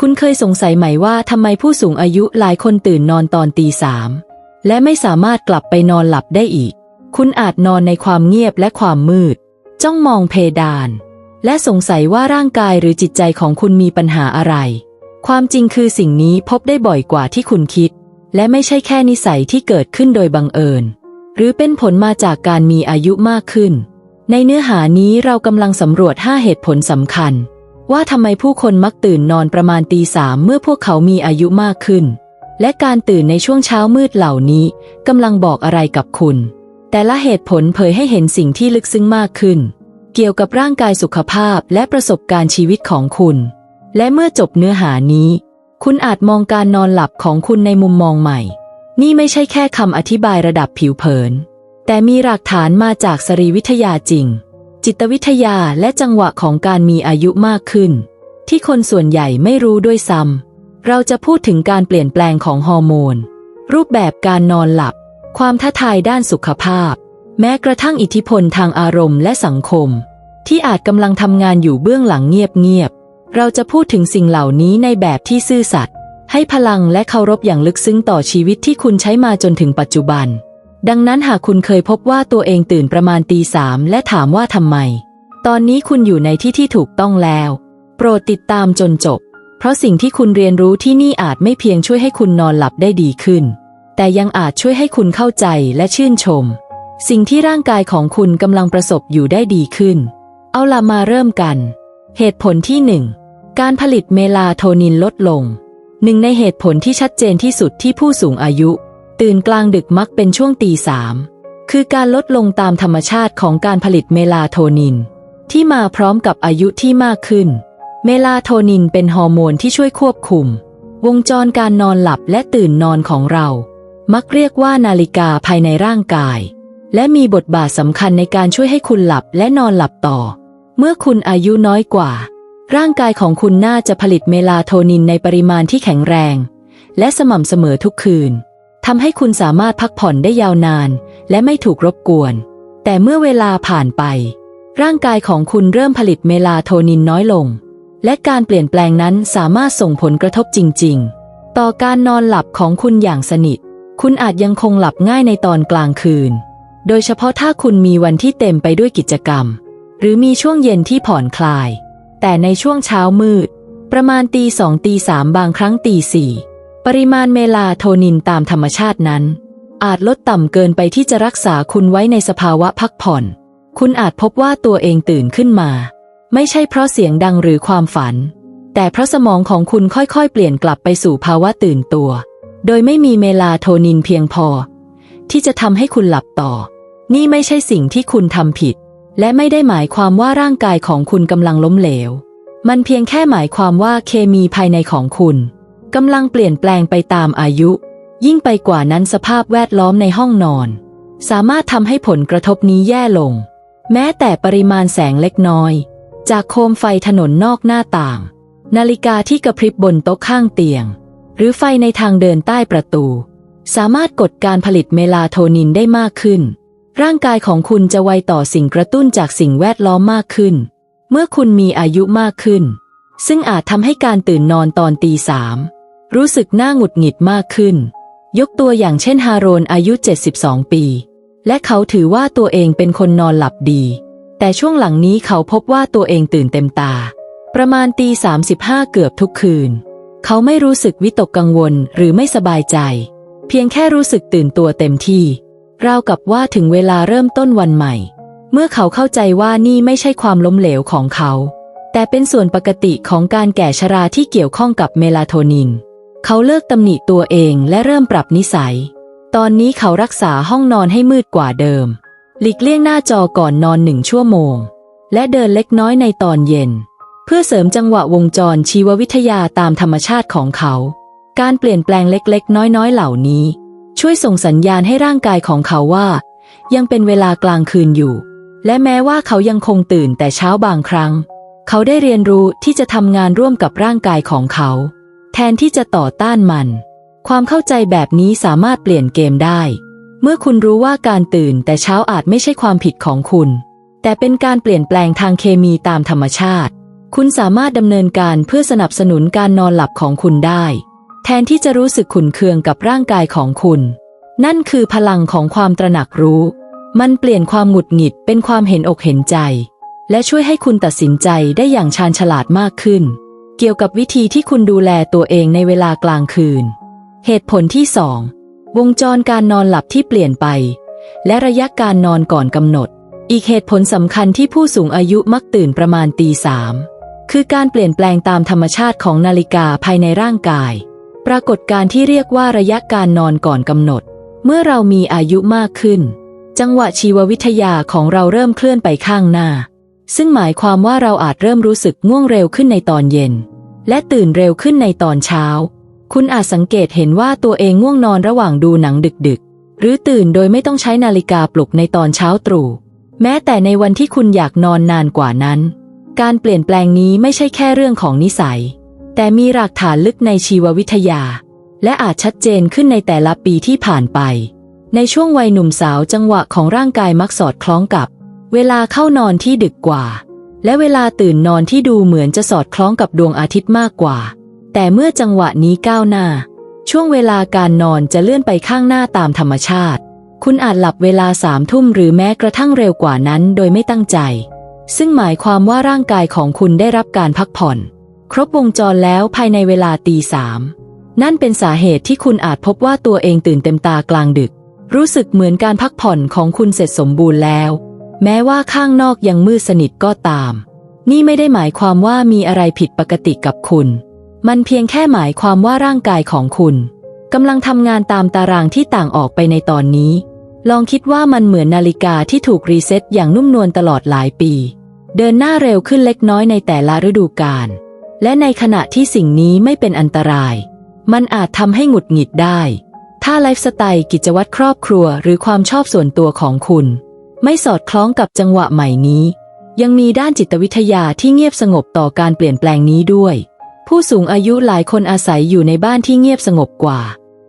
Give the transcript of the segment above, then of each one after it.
คุณเคยสงสัยไหมว่าทำไมผู้สูงอายุหลายคนตื่นนอนตอนตีสามและไม่สามารถกลับไปนอนหลับได้อีก คุณอาจนอนในความเงียบและความมืด จ้องมองเพดาน และสงสัยว่าร่างกายหรือจิตใจของคุณมีปัญหาอะไร ความจริงคือสิ่งนี้พบได้บ่อยกว่าที่คุณคิด และไม่ใช่แค่นิสัยที่เกิดขึ้นโดยบังเอิญ หรือเป็นผลมาจากการมีอายุมากขึ้น ในเนื้อหานี้เรากำลังสำรวจ 5 เหตุผลสำคัญ ว่าทำไมผู้คนมักตื่นนอนประมาณตีสามเมื่อพวกเขามีอายุมากขึ้น และการตื่นในช่วงเช้ามืดเหล่านี้กำลังบอกอะไรกับคุณ แต่ละเหตุผลเผยให้เห็นสิ่งที่ลึกซึ้งมากขึ้น เกี่ยวกับร่างกายสุขภาพและประสบการณ์ชีวิตของคุณ และเมื่อจบเนื้อหานี้ คุณอาจมองการนอนหลับของคุณในมุมมองใหม่ นี่ไม่ใช่แค่คำอธิบายระดับผิวเผิน แต่มีหลักฐานมาจากสรีวิทยาจริง จิตวิทยาและจังหวะของการมีอายุมากขึ้น ที่คนส่วนใหญ่ไม่รู้ด้วยซ้ำเราจะพูดถึงการเปลี่ยนแปลงของฮอร์โมน รูปแบบการนอนหลับ ความท้าทายด้านสุขภาพ แม้กระทั่งอิทธิพลทางอารมณ์และสังคม ที่อาจกำลังทำงานอยู่เบื้องหลังเงียบๆเราจะพูดถึงสิ่งเหล่านี้ในแบบที่ซื่อสัตย์ให้พลังและเคารพอย่างลึกซึ้งต่อชีวิตที่คุณใช้มาจนถึงปัจจุบัน ดังนั้นหากคุณเคยพบว่าตัวเองตื่นประมาณตีสามและถามว่าทำไม ตอนนี้คุณอยู่ในที่ที่ถูกต้องแล้ว โปรดติดตามจนจบ เพราะสิ่งที่คุณเรียนรู้ที่นี่อาจไม่เพียงช่วยให้คุณนอนหลับได้ดีขึ้น แต่ยังอาจช่วยให้คุณเข้าใจและชื่นชม สิ่งที่ร่างกายของคุณกำลังประสบอยู่ได้ดีขึ้น เอาล่ะมาเริ่มกัน เหตุผลที่หนึ่งการผลิตเมลาโทนินลดลง หนึ่งในเหตุผลที่ชัดเจนที่สุดที่ผู้สูงอายุ ตื่นกลางดึกมักเป็นช่วงตีสามคือการลดลงตามธรรมชาติของการผลิตเมลาโทนิน ที่มาพร้อมกับอายุที่มากขึ้น เมลาโทนินเป็นฮอร์โมนที่ช่วยควบคุม วงจรการนอนหลับและตื่นนอนของเรา มักเรียกว่านาฬิกาภายในร่างกาย และมีบทบาทสำคัญในการช่วยให้คุณหลับและนอนหลับต่อ เมื่อคุณอายุน้อยกว่า ร่างกายของคุณน่าจะผลิตเมลาโทนินในปริมาณที่แข็งแรง และสม่ำเสมอทุกคืน ทำให้คุณสามารถพักผ่อนได้ยาวนาน และไม่ถูกรบกวน แต่เมื่อเวลาผ่านไป ร่างกายของคุณเริ่มผลิตเมลาโทนินน้อยลง และการเปลี่ยนแปลงนั้นสามารถส่งผลกระทบจริง ๆ ต่อการนอนหลับของคุณอย่างสนิท คุณอาจยังคงหลับง่ายในตอนกลางคืน โดยเฉพาะถ้าคุณมีวันที่เต็มไปด้วยกิจกรรม หรือมีช่วงเย็นที่ผ่อนคลาย แต่ในช่วงเช้ามืด ประมาณตีสองตีสามบางครั้งตีสี่ ปริมาณเมลาโทนินตามธรรมชาตินั้น อาจลดต่ำเกินไปที่จะรักษาคุณไว้ในสภาวะพักผ่อน คุณอาจพบว่าตัวเองตื่นขึ้นมา ไม่ใช่เพราะเสียงดังหรือความฝัน แต่เพราะสมองของคุณค่อยๆ เปลี่ยนกลับไปสู่ภาวะตื่นตัว โดยไม่มีเมลาโทนินเพียงพอ ที่จะทำให้คุณหลับต่อ นี่ไม่ใช่สิ่งที่คุณทำผิด และไม่ได้หมายความว่าร่างกายของคุณกำลังล้มเหลว มันเพียงแค่หมายความว่าเคมีภายในของคุณ กำลังเปลี่ยนแปลงไปตามอายุ ยิ่งไปกว่านั้นสภาพแวดล้อมในห้องนอน สามารถทำให้ผลกระทบนี้แย่ลง แม้แต่ปริมาณแสงเล็กน้อย จากโคมไฟถนนนอกหน้าต่าง นาฬิกาที่กระพริบบนโต๊ะข้างเตียง หรือไฟในทางเดินใต้ประตู สามารถกดการผลิตเมลาโทนินได้มากขึ้น ร่างกายของคุณจะไวต่อสิ่งกระตุ้นจากสิ่งแวดล้อมมากขึ้น เมื่อคุณมีอายุมากขึ้น ซึ่งอาจทำให้การตื่นนอนตอนตีสาม รู้สึกน่าหงุดหงิดมากขึ้น ยกตัวอย่างเช่นฮาโรนอายุ 72 ปี และเขาถือว่าตัวเองเป็นคนนอนหลับดี แต่ช่วงหลังนี้เขาพบว่าตัวเองตื่นเต็มตา ประมาณตี35 เกือบทุกคืน เขาไม่รู้สึกวิตกกังวลหรือไม่สบายใจ เพียงแค่รู้สึกตื่นตัวเต็มที่ราวกับว่าถึงเวลาเริ่มต้นวันใหม่ เมื่อเขาเข้าใจว่านี่ไม่ใช่ความล้มเหลวของเขา แต่เป็นส่วนปกติของการแก่ชราที่เกี่ยวข้องกับเมลาโทนิน เขาเลิกตำหนิตัวเองและเริ่มปรับนิสัย ตอนนี้เขารักษาห้องนอนให้มืดกว่าเดิม หลีกเลี่ยงหน้าจอก่อนนอนหนึ่งชั่วโมง และเดินเล็กน้อยในตอนเย็น เพื่อเสริมจังหวะวงจรชีววิทยาตามธรรมชาติของเขา การเปลี่ยนแปลงเล็กๆ น้อยๆ เหล่านี้ ช่วยส่งสัญญาณให้ร่างกายของเขาว่า ยังเป็นเวลากลางคืนอยู่ และแม้ว่าเขายังคงตื่นแต่เช้าบางครั้ง เขาได้เรียนรู้ที่จะทำงานร่วมกับร่างกายของเขา แทนที่จะต่อต้านมัน ความเข้าใจแบบนี้สามารถเปลี่ยนเกมได้ เมื่อคุณรู้ว่าการตื่นแต่เช้าอาจไม่ใช่ความผิดของคุณ แต่เป็นการเปลี่ยนแปลงทางเคมีตามธรรมชาติ คุณสามารถดำเนินการเพื่อสนับสนุนการนอนหลับของคุณได้ แทนที่จะรู้สึกขุนเคืองกับร่างกายของคุณ นั่นคือพลังของความตระหนักรู้ มันเปลี่ยนความหงุดหงิดเป็นความเห็นอกเห็นใจ และช่วยให้คุณตัดสินใจได้อย่างชาญฉลาดมากขึ้น เกี่ยวกับวิธีที่คุณดูแลตัวเองในเวลากลางคืน เหตุผลที่สองวงจรการนอนหลับที่เปลี่ยนไป และระยะการนอนก่อนกำหนด อีกเหตุผลสำคัญที่ผู้สูงอายุมักตื่นประมาณตีสามคือการเปลี่ยนแปลงตามธรรมชาติของนาฬิกาภายในร่างกาย ปรากฏการที่เรียกว่าระยะการนอนก่อนกำหนด เมื่อเรามีอายุมากขึ้น จังหวะชีววิทยาของเราเริ่มเคลื่อนไปข้างหน้า ซึ่งหมายความว่าเราอาจเริ่มรู้สึกง่วงเร็วขึ้นในตอนเย็น และตื่นเร็วขึ้นในตอนเช้า คุณอาจสังเกตเห็นว่าตัวเองง่วงนอนระหว่างดูหนังดึกๆ หรือตื่นโดยไม่ต้องใช้นาฬิกาปลุกในตอนเช้าตรู่ แม้แต่ในวันที่คุณอยากนอนนานกว่านั้น การเปลี่ยนแปลงนี้ไม่ใช่แค่เรื่องของนิสัย แต่มีหลักฐานลึกในชีววิทยา และอาจชัดเจนขึ้นในแต่ละปีที่ผ่านไป ในช่วงวัยหนุ่มสาวจังหวะของร่างกายมักสอดคล้องกับ เวลาเข้านอนที่ดึกกว่า และเวลาตื่นนอนที่ดูเหมือนจะสอดคล้องกับดวงอาทิตย์มากกว่า แต่เมื่อจังหวะนี้ก้าวหน้า ช่วงเวลาการนอนจะเลื่อนไปข้างหน้าตามธรรมชาติ คุณอาจหลับเวลาสามทุ่มหรือแม้กระทั่งเร็วกว่านั้นโดยไม่ตั้งใจ ซึ่งหมายความว่าร่างกายของคุณได้รับการพักผ่อน ครบวงจรแล้วภายในเวลาตีสามนั่นเป็นสาเหตุที่คุณอาจพบว่าตัวเองตื่นเต็มตากลางดึก รู้สึกเหมือนการพักผ่อนของคุณเสร็จสมบูรณ์แล้ว แม้ว่าข้างนอกยังมืดสนิทก็ตาม นี่ไม่ได้หมายความว่ามีอะไรผิดปกติกับคุณ มันเพียงแค่หมายความว่าร่างกายของคุณกำลังทำงานตามตารางที่ต่างออกไปในตอนนี้ ลองคิดว่ามันเหมือนนาฬิกาที่ถูกรีเซ็ตอย่างนุ่มนวลตลอดหลายปี เดินหน้าเร็วขึ้นเล็กน้อยในแต่ละฤดูกาล และในขณะที่สิ่งนี้ไม่เป็นอันตราย มันอาจทำให้หงุดหงิดได้ ถ้าไลฟ์สไตล์กิจวัตรครอบครัวหรือความชอบส่วนตัวของคุณ ไม่สอดคล้องกับจังหวะใหม่นี้ ยังมีด้านจิตวิทยาที่เงียบสงบต่อการเปลี่ยนแปลงนี้ด้วย ผู้สูงอายุหลายคนอาศัยอยู่ในบ้านที่เงียบสงบกว่า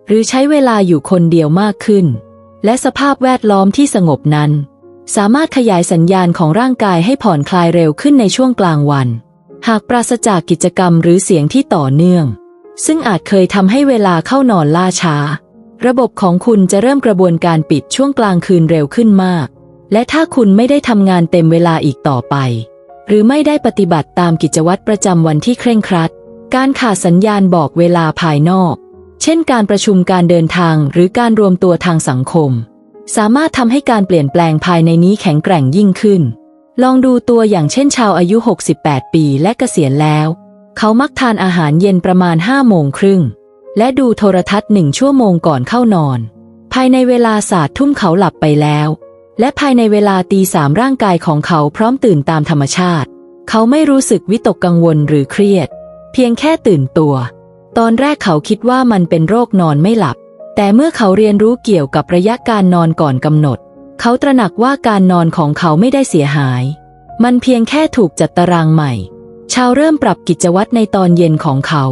หรือใช้เวลาอยู่คนเดียวมากขึ้น และสภาพแวดล้อมที่สงบนั้น สามารถขยายสัญญาณของร่างกายให้ผ่อนคลายเร็วขึ้นในช่วงกลางวัน หากปราศจากกิจกรรมหรือเสียงที่ต่อเนื่อง ซึ่งอาจเคยทำให้เวลาเข้านอนล่าช้า ระบบของคุณจะเริ่มกระบวนการปิดช่วงกลางคืนเร็วขึ้นมาก และถ้าคุณไม่ได้ทำงานเต็มเวลาอีกต่อไป หรือไม่ได้ปฏิบัติตามกิจวัตรประจำวันที่เคร่งครัด การขาดสัญญาณบอกเวลาภายนอก เช่นการประชุมการเดินทางหรือการรวมตัวทางสังคม สามารถทำให้การเปลี่ยนแปลงภายในนี้แข็งแกร่งยิ่งขึ้น ลองดูตัวอย่างเช่นชาวอายุ 68 ปีและเกษียณแล้ว เขามักทานอาหารเย็นประมาณ5โมงครึ่งและดูโทรทัศน์หนึ่งชั่วโมงก่อนเข้านอน ภายในเวลาศาสตร์ทุ่มเขาหลับไปแล้ว และภายในเวลาตีสามร่างกายของเขาพร้อมตื่นตามธรรมชาติ เขาไม่รู้สึกวิตกกังวลหรือเครียด เพียงแค่ตื่นตัว ตอนแรกเขาคิดว่ามันเป็นโรคนอนไม่หลับ แต่เมื่อเขาเรียนรู้เกี่ยวกับระยะการนอนก่อนกำหนด เขาตระหนักว่าการนอนของเขาไม่ได้เสียหาย มันเพียงแค่ถูกจัดตารางใหม่ ชาวเริ่มปรับกิจวัตรในตอนเย็นของเขา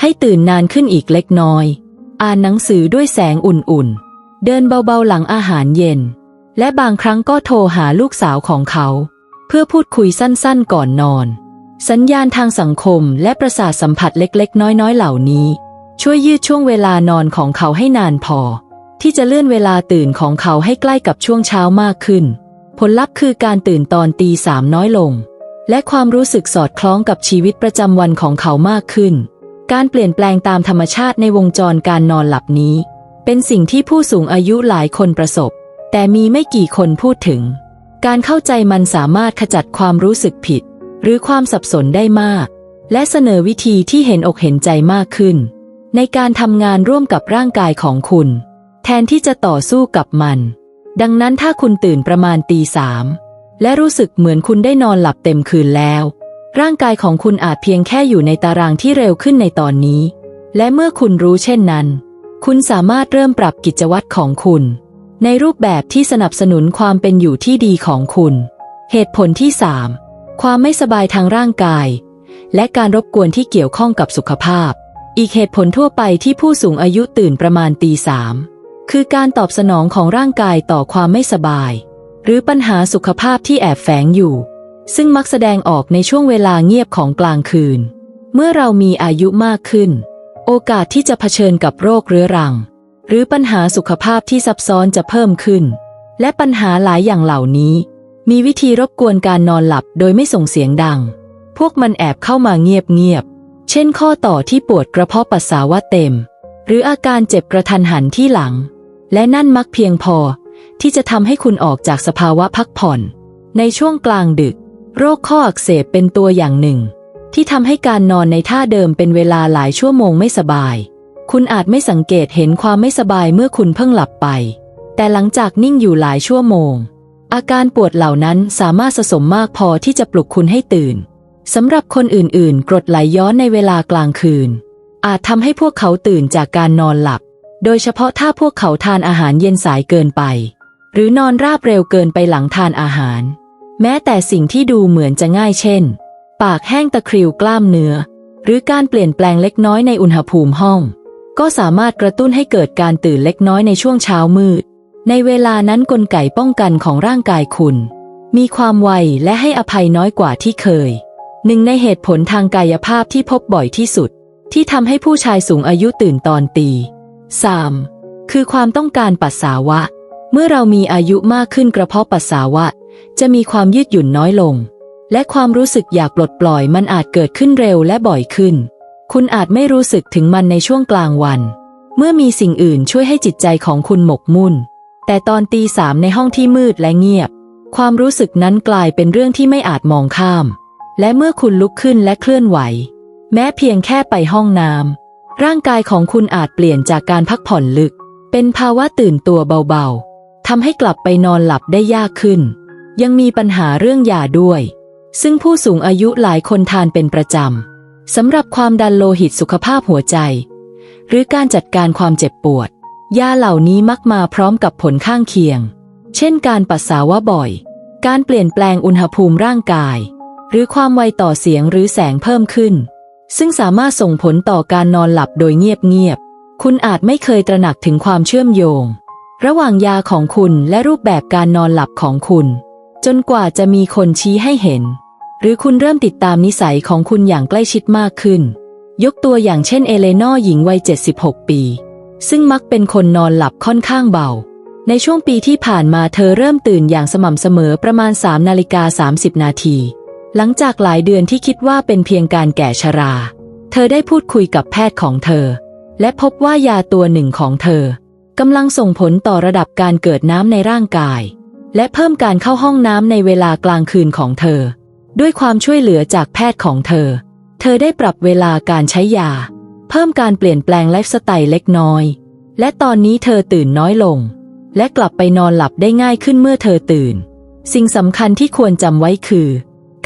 ให้ตื่นนานขึ้นอีกเล็กน้อย อ่านหนังสือด้วยแสงอุ่นๆ เดินเบาๆหลังอาหารเย็น และบางครั้งก็โทรหาลูกสาวของเขา เพื่อพูดคุยสั้นๆก่อนนอน สัญญาณทางสังคมและประสาทสัมผัสเล็กๆ น้อยๆ เหล่านี้ ช่วยยืดช่วงเวลานอนของเขาให้นานพอ ที่จะเลื่อนเวลาตื่นของเขาให้ใกล้กับช่วงเช้ามากขึ้น ผลลัพธ์คือการตื่นตอนตีสามน้อยลง และความรู้สึกสอดคล้องกับชีวิตประจำวันของเขามากขึ้น การเปลี่ยนแปลงตามธรรมชาติในวงจรการนอนหลับนี้ เป็นสิ่งที่ผู้สูงอายุหลายคนประสบ แต่มีไม่กี่คนพูดถึง การเข้าใจมันสามารถขจัดความรู้สึกผิด หรือความสับสนได้มาก และเสนอวิธีที่เห็นอกเห็นใจมากขึ้น ในการทำงานร่วมกับร่างกายของคุณ แทนที่จะต่อสู้กับมัน ดังนั้นถ้าคุณตื่นประมาณตีสามและรู้สึกเหมือนคุณได้นอนหลับเต็มคืนแล้ว ร่างกายของคุณอาจเพียงแค่อยู่ในตารางที่เร็วขึ้นในตอนนี้ และเมื่อคุณรู้เช่นนั้น คุณสามารถเริ่มปรับกิจวัตรของคุณ ในรูปแบบที่สนับสนุนความเป็นอยู่ที่ดีของคุณ เหตุผลที่ 3 ความไม่สบายทางร่างกาย และการรบกวนที่เกี่ยวข้องกับสุขภาพ อีกเหตุผลทั่วไปที่ผู้สูงอายุตื่นประมาณตีสามคือการตอบสนองของร่างกายต่อความไม่สบาย หรือปัญหาสุขภาพที่แอบแฝงอยู่ ซึ่งมักแสดงออกในช่วงเวลาเงียบของกลางคืน เมื่อเรามีอายุมากขึ้น โอกาสที่จะเผชิญกับโรคเรื้อรัง หรือปัญหาสุขภาพที่ซับซ้อนจะเพิ่มขึ้น และปัญหาหลายอย่างเหล่านี้ มีวิธีรบกวนการนอนหลับโดยไม่ส่งเสียงดัง พวกมันแอบเข้ามาเงียบๆ เช่นข้อต่อที่ปวดกระเพาะปัสสาวะเต็ม หรืออาการเจ็บกระทันหันที่หลัง และนั่นมักเพียงพอที่จะทำให้คุณออกจากสภาวะพักผ่อน ในช่วงกลางดึก โรคข้ออักเสบเป็นตัวอย่างหนึ่ง ที่ทำให้การนอนในท่าเดิมเป็นเวลาหลายชั่วโมงไม่สบาย คุณอาจไม่สังเกตเห็นความไม่สบายเมื่อคุณเพิ่งหลับไป แต่หลังจากนิ่งอยู่หลายชั่วโมง อาการปวดเหล่านั้นสามารถสะสมมากพอที่จะปลุกคุณให้ตื่นสำหรับคนอื่นๆ กรดไหลย้อนในเวลากลางคืน อาจทำให้พวกเขาตื่นจากการนอนหลับ โดยเฉพาะถ้าพวกเขาทานอาหารเย็นสายเกินไป หรือนอนราบเร็วเกินไปหลังทานอาหาร แม้แต่สิ่งที่ดูเหมือนจะง่ายเช่น ปากแห้งตะคริวกล้ามเนื้อ หรือการเปลี่ยนแปลงเล็กน้อยในอุณหภูมิห้อง ก็สามารถกระตุ้นให้เกิดการตื่นเล็กน้อยในช่วงเช้ามืด ในเวลานั้นกลไกป้องกันของร่างกายคุณ มีความไวและให้อภัยน้อยกว่าที่เคย หนึ่งในเหตุผลทางกายภาพที่พบบ่อยที่สุด ที่ทำให้ผู้ชายสูงอายุตื่นตอนตี 3. คือความต้องการปัสสาวะ เมื่อเรามีอายุมากขึ้นกระเพาะปัสสาวะ จะมีความยืดหยุ่นน้อยลง และความรู้สึกอยากปลดปล่อยมันอาจเกิดขึ้นเร็วและบ่อยขึ้น คุณอาจไม่รู้สึกถึงมันในช่วงกลางวัน เมื่อมีสิ่งอื่นช่วยให้จิตใจของคุณหมกมุ่น แต่ตอนตีสามในห้องที่มืดและเงียบ ความรู้สึกนั้นกลายเป็นเรื่องที่ไม่อาจมองข้าม และเมื่อคุณลุกขึ้นและเคลื่อนไหว แม้เพียงแค่ไปห้องน้ำร่างกายของคุณอาจเปลี่ยนจากการพักผ่อนลึก เป็นภาวะตื่นตัวเบาๆทำให้กลับไปนอนหลับได้ยากขึ้น ยังมีปัญหาเรื่องยาด้วย ซึ่งผู้สูงอายุหลายคนทานเป็นประจำ สำหรับความดันโลหิตสุขภาพหัวใจ หรือการจัดการความเจ็บปวด ยาเหล่านี้มักมาพร้อมกับผลข้างเคียง เช่นการปัสสาวะบ่อย การเปลี่ยนแปลงอุณหภูมิร่างกาย หรือความไวต่อเสียงหรือแสงเพิ่มขึ้น ซึ่งสามารถส่งผลต่อการนอนหลับโดยเงียบๆคุณอาจไม่เคยตระหนักถึงความเชื่อมโยง ระหว่างยาของคุณและรูปแบบการนอนหลับของคุณ จนกว่าจะมีคนชี้ให้เห็น หรือคุณเริ่มติดตามนิสัยของคุณอย่างใกล้ชิดมากขึ้น ยกตัวอย่างเช่นเอเลนอร์หญิงวัย 76 ปี ซึ่งมักเป็นคนนอนหลับค่อนข้างเบา ในช่วงปีที่ผ่านมาเธอเริ่มตื่นอย่างสม่ำเสมอประมาณ3นาฬิกา30 นาที หลังจากหลายเดือนที่คิดว่าเป็นเพียงการแก่ชรา เธอได้พูดคุยกับแพทย์ของเธอ และพบว่ายาตัวหนึ่งของเธอกำลังส่งผลต่อระดับการเกิดน้ำในร่างกาย และเพิ่มการเข้าห้องน้ำในเวลากลางคืนของเธอ ด้วยความช่วยเหลือจากแพทย์ของเธอ เธอได้ปรับเวลาการใช้ยา เพิ่มการเปลี่ยนแปลงไลฟ์สไตล์เล็กน้อย และตอนนี้เธอตื่นน้อยลง และกลับไปนอนหลับได้ง่ายขึ้นเมื่อเธอตื่น สิ่งสำคัญที่ควรจำไว้คือ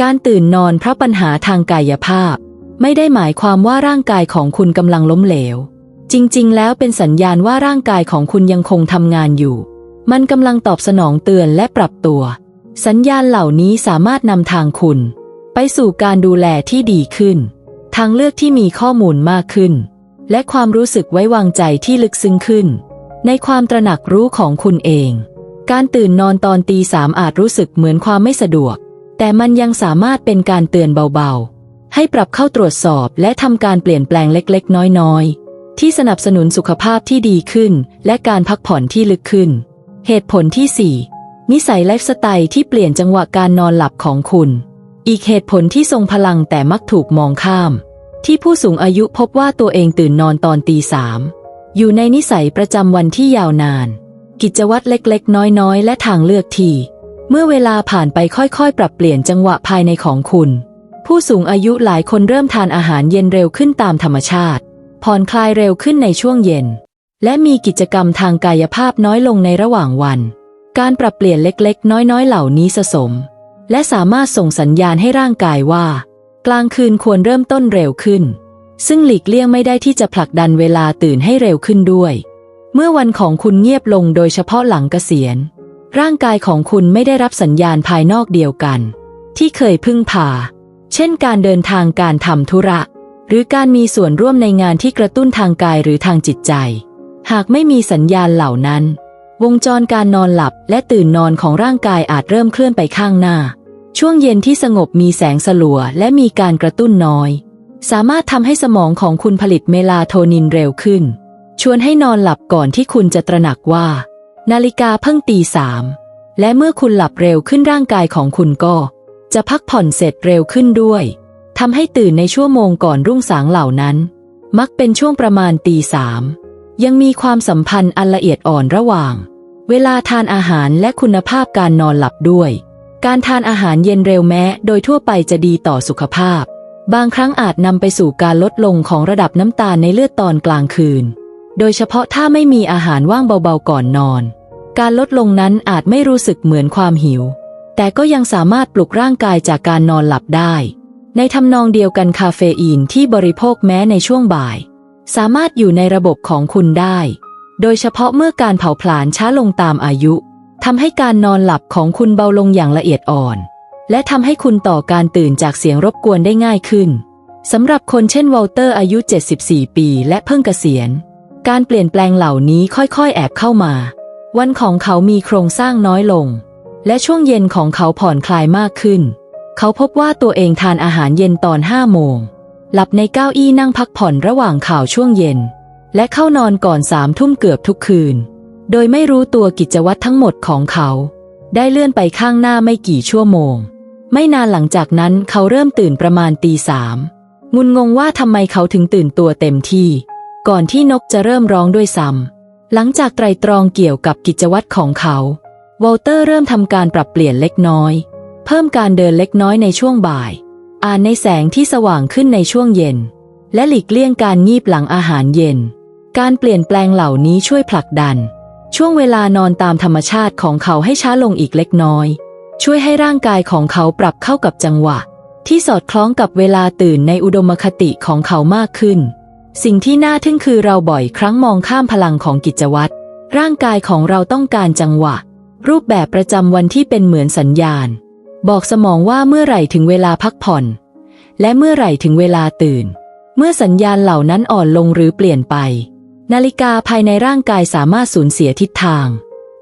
การตื่นนอนเพราะปัญหาทางกายภาพ ไม่ได้หมายความว่าร่างกายของคุณกำลังล้มเหลว จริงๆ แล้วเป็นสัญญาณว่าร่างกายของคุณยังคงทำงานอยู่ มันกำลังตอบสนองเตือนและปรับตัว สัญญาณเหล่านี้สามารถนำทางคุณ ไปสู่การดูแลที่ดีขึ้น ทางเลือกที่มีข้อมูลมากขึ้น และความรู้สึกไว้วางใจที่ลึกซึ้งขึ้น ในความตระหนักรู้ของคุณเอง การตื่นนอนตอนตีสามอาจรู้สึกเหมือนความไม่สะดวก แต่มันยังสามารถเป็นการเตือนเบาๆ ให้ปรับเข้าตรวจสอบและทำการเปลี่ยนแปลงเล็กๆ น้อยๆ ที่สนับสนุนสุขภาพที่ดีขึ้น และการพักผ่อนที่ลึกขึ้น เหตุผลที่4 นิสัยไลฟ์สไตล์ที่เปลี่ยนจังหวะการนอนหลับของคุณ อีกเหตุผลที่ทรงพลังแต่มักถูกมองข้าม ที่ผู้สูงอายุพบว่าตัวเองตื่นนอนตอนตีสามอยู่ในนิสัยประจำวันที่ยาวนาน กิจวัตรเล็กๆ น้อยๆ และทางเลือกที่ เมื่อเวลาผ่านไปค่อยๆ ปรับเปลี่ยนจังหวะภายในของคุณ ผู้สูงอายุหลายคนเริ่มทานอาหารเย็นเร็วขึ้นตามธรรมชาติผ่อนคลายเร็วขึ้นในช่วงเย็น และมีกิจกรรมทางกายภาพน้อยลงในระหว่างวัน การปรับเปลี่ยนเล็กๆ น้อยๆ เหล่านี้สะสม และสามารถส่งสัญญาณให้ร่างกายว่า กลางคืนควรเริ่มต้นเร็วขึ้น ซึ่งหลีกเลี่ยงไม่ได้ที่จะผลักดันเวลาตื่นให้เร็วขึ้นด้วย เมื่อวันของคุณเงียบลงโดยเฉพาะหลังเกษียณ ร่างกายของคุณไม่ได้รับสัญญาณภายนอกเดียวกัน ที่เคยพึ่งพา เช่นการเดินทางการทำธุระ หรือการมีส่วนร่วมในงานที่กระตุ้นทางกายหรือทางจิตใจ หากไม่มีสัญญาณเหล่านั้น วงจรการนอนหลับและตื่นนอนของร่างกายอาจเริ่มเคลื่อนไปข้างหน้า ช่วงเย็นที่สงบมีแสงสลัวและมีการกระตุ้นน้อย สามารถทำให้สมองของคุณผลิตเมลาโทนินเร็วขึ้น ชวนให้นอนหลับก่อนที่คุณจะตระหนักว่า นาฬิกาเพิ่งตีสามและเมื่อคุณหลับเร็วขึ้นร่างกายของคุณก็ จะพักผ่อนเสร็จเร็วขึ้นด้วยทำให้ตื่นในชั่วโมงก่อนรุ่งสางเหล่านั้น มักเป็นช่วงประมาณตีสามยังมีความสัมพันธ์อันละเอียดอ่อนระหว่าง เวลาทานอาหารและคุณภาพการนอนหลับด้วย การทานอาหารเย็นเร็วแม้ โดยทั่วไปจะดีต่อสุขภาพ บางครั้งอาจนำไปสู่การลดลงของระดับน้ำตาลในเลือดตอนกลางคืน โดยเฉพาะถ้าไม่มีอาหารว่างเบาๆก่อนนอน การลดลงนั้นอาจไม่รู้สึกเหมือนความหิว แต่ก็ยังสามารถปลุกร่างกายจากการนอนหลับได้ ในทำนองเดียวกันคาเฟอีนที่บริโภคแม้ในช่วงบ่าย สามารถอยู่ในระบบของคุณได้ โดยเฉพาะเมื่อการเผาผลาญช้าลงตามอายุทำให้การนอนหลับของคุณเบาลงอย่างละเอียดอ่อน และทำให้คุณต่อการตื่นจากเสียงรบกวนได้ง่ายขึ้นสำหรับคนเช่นวอลเตอร์อายุ 74 ปีและเพิ่งเกษียณ การเปลี่ยนแปลงเหล่านี้ค่อยๆ แอบเข้ามา วันของเขามีโครงสร้างน้อยลง และช่วงเย็นของเขาผ่อนคลายมากขึ้น เขาพบว่าตัวเองทานอาหารเย็นตอนห้าโมง หลับในเก้าอี้นั่งพักผ่อนระหว่างข่าวช่วงเย็น และเข้านอนก่อนสามทุ่มเกือบทุกคืน โดยไม่รู้ตัวกิจวัตรทั้งหมดของเขา ได้เลื่อนไปข้างหน้าไม่กี่ชั่วโมง ไม่นานหลังจากนั้นเขาเริ่มตื่นประมาณตีสามงุนงงว่าทำไมเขาถึงตื่นตัวเต็มที่ ก่อนที่นกจะเริ่มร้องด้วยซ้ำหลังจากไตรตรองเกี่ยวกับกิจวัตรของเขาวอลเตอร์เริ่มทำการปรับเปลี่ยนเล็กน้อย เพิ่มการเดินเล็กน้อยในช่วงบ่าย อ่านในแสงที่สว่างขึ้นในช่วงเย็น และหลีกเลี่ยงการงีบหลังอาหารเย็น การเปลี่ยนแปลงเหล่านี้ช่วยผลักดัน ช่วงเวลานอนตามธรรมชาติของเขาให้ช้าลงอีกเล็กน้อย ช่วยให้ร่างกายของเขาปรับเข้ากับจังหวะ ที่สอดคล้องกับเวลาตื่นในอุดมคติของเขามากขึ้น สิ่งที่น่าทึ่งคือเราบ่อยครั้งมองข้ามพลังของกิจวัตรร่างกายของเราต้องการจังหวะ รูปแบบประจำวันที่เป็นเหมือนสัญญาณ บอกสมองว่าเมื่อไหร่ถึงเวลาพักผ่อน และเมื่อไหร่ถึงเวลาตื่น เมื่อสัญญาณเหล่านั้นอ่อนลงหรือเปลี่ยนไป นาฬิกาภายในร่างกายสามารถสูญเสียทิศทาง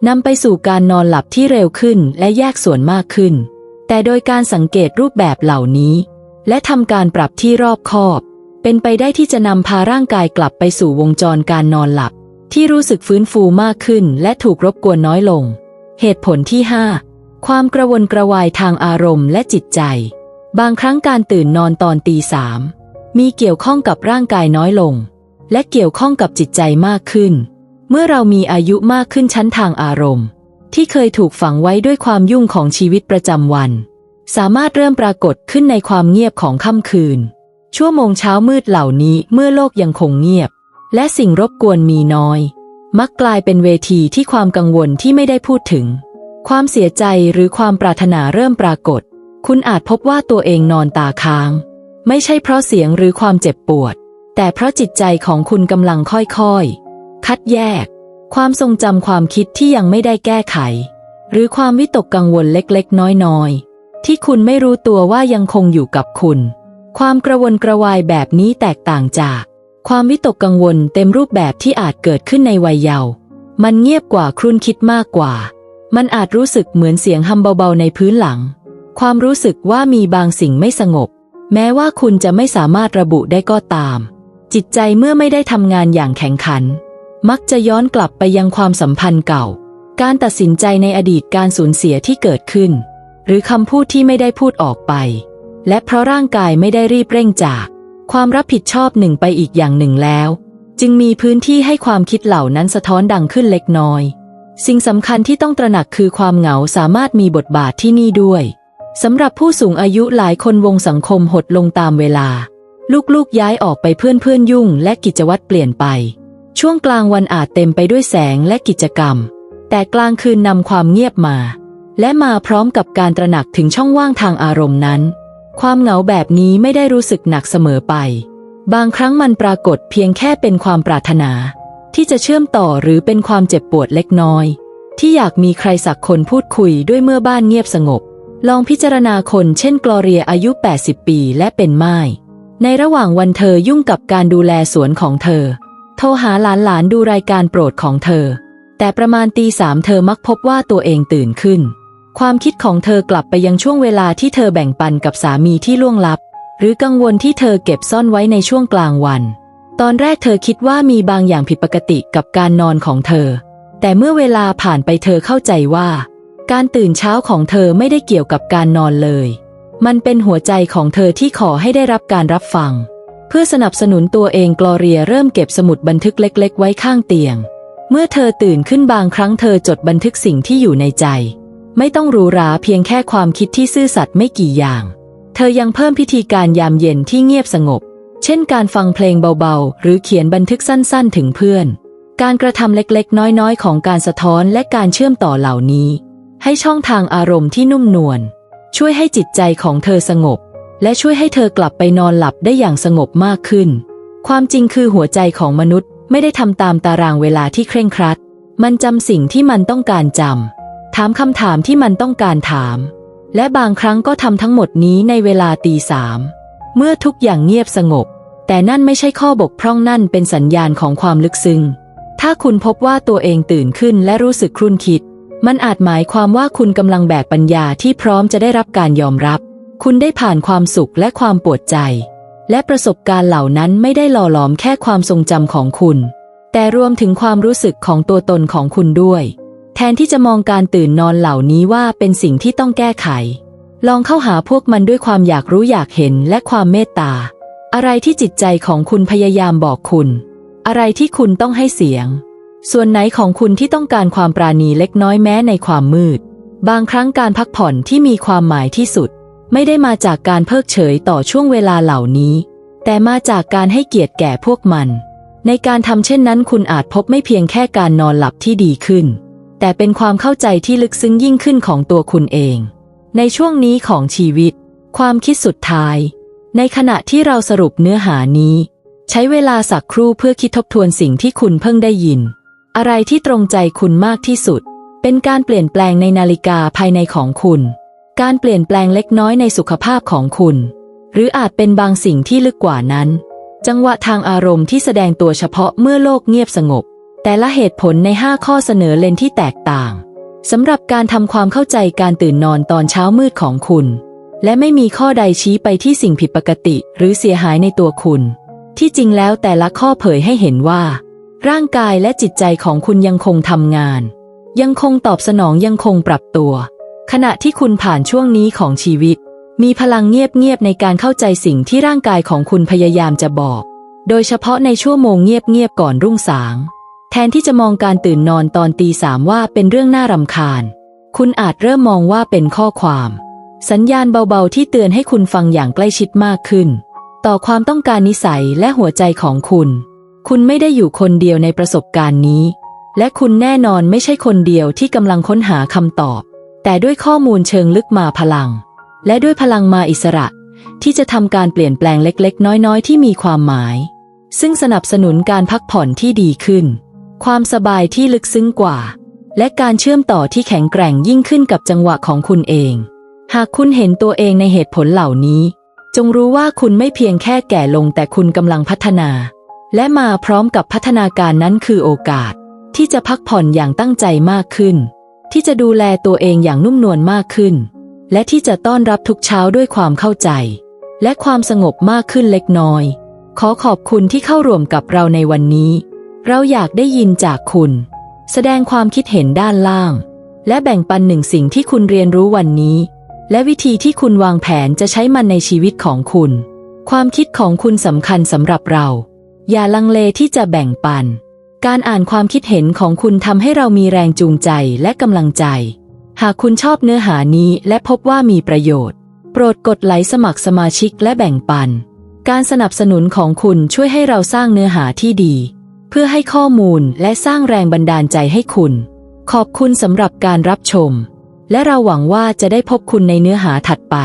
นำไปสู่การนอนหลับที่เร็วขึ้นและแยกส่วนมากขึ้น แต่โดยการสังเกตรูปแบบเหล่านี้ และทำการปรับที่รอบคอบ เป็นไปได้ที่จะนำพาร่างกายกลับไปสู่วงจรการนอนหลับ ที่รู้สึกฟื้นฟูมากขึ้น และถูกรบกวนน้อยลง เหตุผลที่ 5 ความกระวนกระวายทางอารมณ์และจิตใจ บางครั้งการตื่นนอนตอนตีสามมีเกี่ยวข้องกับร่างกายน้อยลง และเกี่ยวข้องกับจิตใจมากขึ้น เมื่อเรามีอายุมากขึ้นชั้นทางอารมณ์ ที่เคยถูกฝังไว้ด้วยความยุ่งของชีวิตประจำวัน สามารถเริ่มปรากฏขึ้นในความเงียบของค่ำคืน ชั่วโมงเช้ามืดเหล่านี้เมื่อโลกยังคงเงียบ และสิ่งรบกวนมีน้อย มักกลายเป็นเวทีที่ความกังวลที่ไม่ได้พูดถึง ความเสียใจหรือความปรารถนาเริ่มปรากฏ คุณอาจพบว่าตัวเองนอนตาค้าง ไม่ใช่เพราะเสียงหรือความเจ็บปวด แต่เพราะจิตใจของคุณกำลังค่อยๆ คัดแยก ความทรงจำความคิดที่ยังไม่ได้แก้ไข หรือความวิตกกังวลเล็กๆ น้อยๆ ที่คุณไม่รู้ตัวว่ายังคงอยู่กับคุณ ความกระวนกระวายแบบนี้แตกต่างจาก ความวิตกกังวลเต็มรูปแบบที่อาจเกิดขึ้นในวัยเยาว์มันเงียบกว่าครุ่นคิดมากกว่า มันอาจรู้สึกเหมือนเสียงฮัมเบาๆในพื้นหลัง ความรู้สึกว่ามีบางสิ่งไม่สงบ แม้ว่าคุณจะไม่สามารถระบุได้ก็ตาม จิตใจเมื่อไม่ได้ทำงานอย่างแข็งขัน มักจะย้อนกลับไปยังความสัมพันธ์เก่า การตัดสินใจในอดีตการสูญเสียที่เกิดขึ้น หรือคำพูดที่ไม่ได้พูดออกไป และเพราะร่างกายไม่ได้รีบเร่งจาก ความรับผิดชอบหนึ่งไปอีกอย่างหนึ่งแล้ว จึงมีพื้นที่ให้ความคิดเหล่านั้นสะท้อนดังขึ้นเล็กน้อย สิ่งสำคัญที่ต้องตระหนักคือความเหงาสามารถมีบทบาทที่นี่ด้วยสำหรับผู้สูงอายุหลายคนวงสังคมหดลงตามเวลา ลูกๆย้ายออกไปเพื่อนเพื่อนยุ่ง และกิจวัตรเปลี่ยนไป ช่วงกลางวันอาจเต็มไปด้วยแสงและกิจกรรม แต่กลางคืนนำความเงียบมา และมาพร้อมกับการตระหนักถึงช่องว่างทางอารมณ์นั้น ความเหงาแบบนี้ไม่ได้รู้สึกหนักเสมอไป บางครั้งมันปรากฏเพียงแค่เป็นความปรารถนา ที่จะเชื่อมต่อหรือเป็นความเจ็บปวดเล็กน้อย ที่อยากมีใครสักคนพูดคุยด้วยเมื่อบ้านเงียบสงบ ลองพิจารณาคนเช่นกลอเรียอายุ 80 ปีและเป็นไม้ ในระหว่างวันเธอยุ่งกับการดูแลสวนของเธอ โทรหาหลานๆดูรายการโปรดของเธอ แต่ประมาณตีสามเธอมักพบว่าตัวเองตื่นขึ้น ความคิดของเธอกลับไปยังช่วงเวลาที่เธอแบ่งปันกับสามีที่ล่วงลับ หรือกังวลที่เธอเก็บซ่อนไว้ในช่วงกลางวัน ตอนแรกเธอคิดว่ามีบางอย่างผิดปกติกับการนอนของเธอ แต่เมื่อเวลาผ่านไปเธอเข้าใจว่า การตื่นเช้าของเธอไม่ได้เกี่ยวกับการนอนเลย มันเป็นหัวใจของเธอที่ขอให้ได้รับการรับฟัง เพื่อสนับสนุนตัวเองกลอเรียเริ่มเก็บสมุดบันทึกเล็ก ๆ ไว้ข้างเตียง เมื่อเธอตื่นขึ้นบางครั้งเธอจดบันทึกสิ่งที่อยู่ในใจ ไม่ต้องหรูหราเพียงแค่ความคิดที่ซื่อสัตย์ไม่กี่อย่าง เธอยังเพิ่มพิธีการยามเย็นที่เงียบสงบ เช่นการฟังเพลงเบาๆ หรือเขียนบันทึกสั้นๆ ถึงเพื่อน การกระทำเล็กๆ น้อยๆ ของการสะท้อนและการเชื่อมต่อเหล่านี้ ให้ช่องทางอารมณ์ที่นุ่มนวล ช่วยให้จิตใจของเธอสงบ และช่วยให้เธอกลับไปนอนหลับได้อย่างสงบมากขึ้น ความจริงคือหัวใจของมนุษย์ไม่ได้ทำตามตารางเวลาที่เคร่งครัด มันจำสิ่งที่มันต้องการจำถามคำถามที่มันต้องการถาม และบางครั้งก็ทำทั้งหมดนี้ในเวลาตีสามเมื่อทุกอย่างเงียบสงบ แต่นั่นไม่ใช่ข้อบกพร่องนั่นเป็นสัญญาณของความลึกซึ้งถ้าคุณพบว่าตัวเองตื่นขึ้นและรู้สึกครุ่นคิด มันอาจหมายความว่าคุณกำลังแบกปัญญาที่พร้อมจะได้รับการยอมรับ คุณได้ผ่านความสุขและความปวดใจ และประสบการณ์เหล่านั้นไม่ได้หล่อหลอมแค่ความทรงจำของคุณ แต่รวมถึงความรู้สึกของตัวตนของคุณด้วย แทนที่จะมองการตื่นนอนเหล่านี้ว่าเป็นสิ่งที่ต้องแก้ไข ลองเข้าหาพวกมันด้วยความอยากรู้อยากเห็นและความเมตตา อะไรที่จิตใจของคุณพยายามบอกคุณ อะไรที่คุณต้องให้เสียง ส่วนไหนของคุณที่ต้องการความปราณีเล็กน้อยแม้ในความมืด บางครั้งการพักผ่อนที่มีความหมายที่สุด ไม่ได้มาจากการเพิกเฉยต่อช่วงเวลาเหล่านี้ แต่มาจากการให้เกียรติแก่พวกมัน ในการทำเช่นนั้นคุณอาจพบไม่เพียงแค่การนอนหลับที่ดีขึ้น แต่เป็นความเข้าใจที่ลึกซึ้งยิ่งขึ้นของตัวคุณเอง ในช่วงนี้ของชีวิต ความคิดสุดท้าย ในขณะที่เราสรุปเนื้อหานี้ ใช้เวลาสักครู่เพื่อคิดทบทวนสิ่งที่คุณเพิ่งได้ยิน อะไรที่ตรงใจคุณมากที่สุด เป็นการเปลี่ยนแปลงในนาฬิกาภายในของคุณ การเปลี่ยนแปลงเล็กน้อยในสุขภาพของคุณ หรืออาจเป็นบางสิ่งที่ลึกกว่านั้น จังหวะทางอารมณ์ที่แสดงตัวเฉพาะเมื่อโลกเงียบสงบ แต่ละเหตุผลใน 5 ข้อเสนอเลนที่แตกต่างสำหรับการทำความเข้าใจการตื่นนอนตอนเช้ามืดของคุณ และไม่มีข้อใดชี้ไปที่สิ่งผิดปกติ หรือเสียหายในตัวคุณ ที่จริงแล้วแต่ละข้อเผยให้เห็นว่า ร่างกายและจิตใจของคุณยังคงทำงาน ยังคงตอบสนองยังคงปรับตัว ขณะที่คุณผ่านช่วงนี้ของชีวิต มีพลังเงียบๆในการเข้าใจสิ่งที่ร่างกายของคุณพยายามจะบอก โดยเฉพาะในชั่วโมงเงียบๆก่อนรุ่งสาง แทนที่จะมองการตื่นนอนตอนตีสามว่าเป็นเรื่องน่ารำคาญ คุณอาจเริ่มมองว่าเป็นข้อความ สัญญาณเบาๆที่เตือนให้คุณฟังอย่างใกล้ชิดมากขึ้น ต่อความต้องการนิสัยและหัวใจของคุณ คุณไม่ได้อยู่คนเดียวในประสบการณ์นี้ และคุณแน่นอนไม่ใช่คนเดียวที่กำลังค้นหาคำตอบ แต่ด้วยข้อมูลเชิงลึกมาพลัง และด้วยพลังมาอิสระ ที่จะทำการเปลี่ยนแปลงเล็กๆ น้อยๆ ที่มีความหมาย ซึ่งสนับสนุนการพักผ่อนที่ดีขึ้น ความสบายที่ลึกซึ้งกว่า และการเชื่อมต่อที่แข็งแกร่งยิ่งขึ้นกับจังหวะของคุณเอง หากคุณเห็นตัวเองในเหตุผลเหล่านี้ จงรู้ว่าคุณไม่เพียงแค่แก่ลงแต่คุณกำลังพัฒนา และมาพร้อมกับพัฒนาการนั้นคือโอกาส ที่จะพักผ่อนอย่างตั้งใจมากขึ้น ที่จะดูแลตัวเองอย่างนุ่มนวลมากขึ้น และที่จะต้อนรับทุกเช้าด้วยความเข้าใจ และความสงบมากขึ้นเล็กน้อย ขอขอบคุณที่เข้าร่วมกับเราในวันนี้ เราอยากได้ยินจากคุณ แสดงความคิดเห็นด้านล่าง และแบ่งปันหนึ่งสิ่งที่คุณเรียนรู้วันนี้ และวิธีที่คุณวางแผนจะใช้มันในชีวิตของคุณ ความคิดของคุณสำคัญสำหรับเรา อย่าลังเลที่จะแบ่งปัน การอ่านความคิดเห็นของคุณทำให้เรามีแรงจูงใจและกำลังใจ หากคุณชอบเนื้อหานี้และพบว่ามีประโยชน์ โปรดกดไลค์สมัครสมาชิกและแบ่งปัน การสนับสนุนของคุณช่วยให้เราสร้างเนื้อหาที่ดี เพื่อให้ข้อมูลและสร้างแรงบันดาลใจให้คุณ ขอบคุณสำหรับการรับชม และเราหวังว่าจะได้พบคุณในเนื้อหาถัดไป